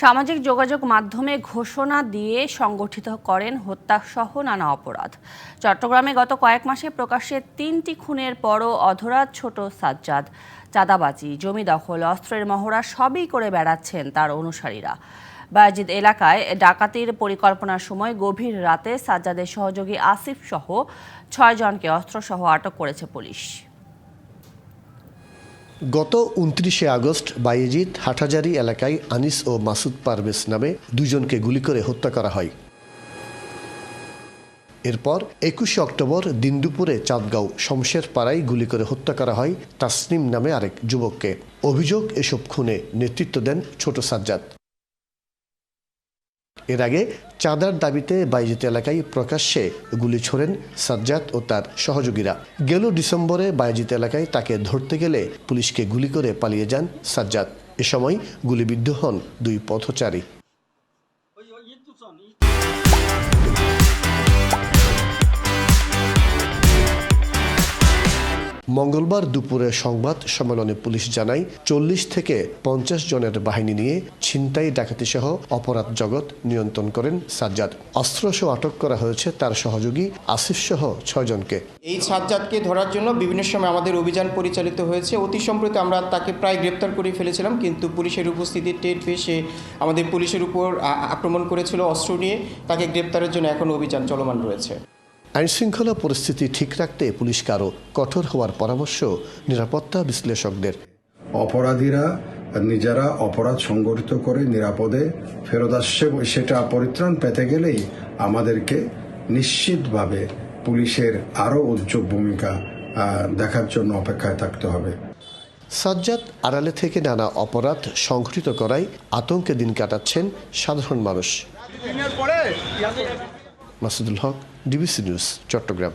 সামাজিক যোগাযোগ মাধ্যমে ঘোষণা দিয়ে সংগঠিত করেন হত্যাসহ নানা অপরাধ। চট্টগ্রামে গত কয়েক মাসে প্রকাশ্যে তিনটি খুনের পরও অধরাত ছোট সাজ্জাদ। চাঁদাবাজি, জমি দখল, অস্ত্রের মহড়া সবই করে বেড়াচ্ছেন তার অনুসারীরা। বায়াজিদ এলাকায় ডাকাতির পরিকল্পনার সময় গভীর রাতে সাজ্জাদের সহযোগী আসিফ সহ ছয়জনকে অস্ত্রসহ আটক করেছে পুলিশ। গত উনত্রিশে আগস্ট বাইজিদ হাটহাজারি এলাকায় আনিস ও মাসুদ পারভেজ নামে দুজনকে গুলি করে হত্যা করা হয়। এরপর একুশে অক্টোবর দিনদুপুরে চাঁদগাঁও শমশের পাড়ায় গুলি করে হত্যা করা হয় তাসনিম নামে আরেক যুবককে। অভিযোগ এসব খুনে নেতৃত্ব দেন ছোট সাজ্জাদ। এর আগে চাঁদার দাবিতে বাইজিত এলাকায় প্রকাশ্যে গুলি ছোড়েন সাজ্জাদ ও তার সহযোগীরা। গেল ডিসেম্বরে বাইজিত এলাকায় তাকে ধরতে গেলে পুলিশকে গুলি করে পালিয়ে যান সাজ্জাদ। এ সময় গুলিবিদ্ধ হন দুই পথচারী। মঙ্গলবার দুপুরে সংবাদ সম্মেলনে পুলিশ জানায়, চল্লিশ থেকে পঞ্চাশ জনের বাহিনী নিয়ে ছিনতাই ডাকাতি সহ অপরাধ জগৎ নিয়ন্ত্রণ করেন সাজ্জাদ। অস্ত্র অস্ত্রসহ আটক করা হয়েছে তার সহযোগী আসিফ সহ ছয়জনকে এই সাজ্জাদকে ধরার জন্য বিভিন্ন সময় আমাদের অভিযান পরিচালিত হয়েছে। অতি সম্প্রতি আমরা তাকে প্রায় গ্রেপ্তার করে ফেলেছিলাম, কিন্তু পুলিশের উপস্থিতি টের পেয়ে সে আমাদের পুলিশের উপর আক্রমণ করেছিল অস্ত্র নিয়ে। তাকে গ্রেপ্তারের জন্য এখন অভিযান চলমান রয়েছে। আইনশৃঙ্খলা পরিস্থিতি ঠিক রাখতে পুলিশকে আরও কঠোর হওয়ার পরামর্শ নিরাপত্তা বিশ্লেষকদের। অপরাধীরা নিজেরা অপরাধ সংগঠিত করে নিরাপদে ফেরত আসছে সেটা পরিত্রাণ পেতে গেলেই আমাদেরকে নিশ্চিতভাবে পুলিশের আরও উজ্জ্বল ভূমিকা দেখার জন্য অপেক্ষায় থাকতে হবে। সাজ্জাদ আড়ালে থেকে নানা অপরাধ সংঘটিত করায় আতঙ্কে দিন কাটাচ্ছেন সাধারণ মানুষ। Masudul Haq DBC News Chattogram.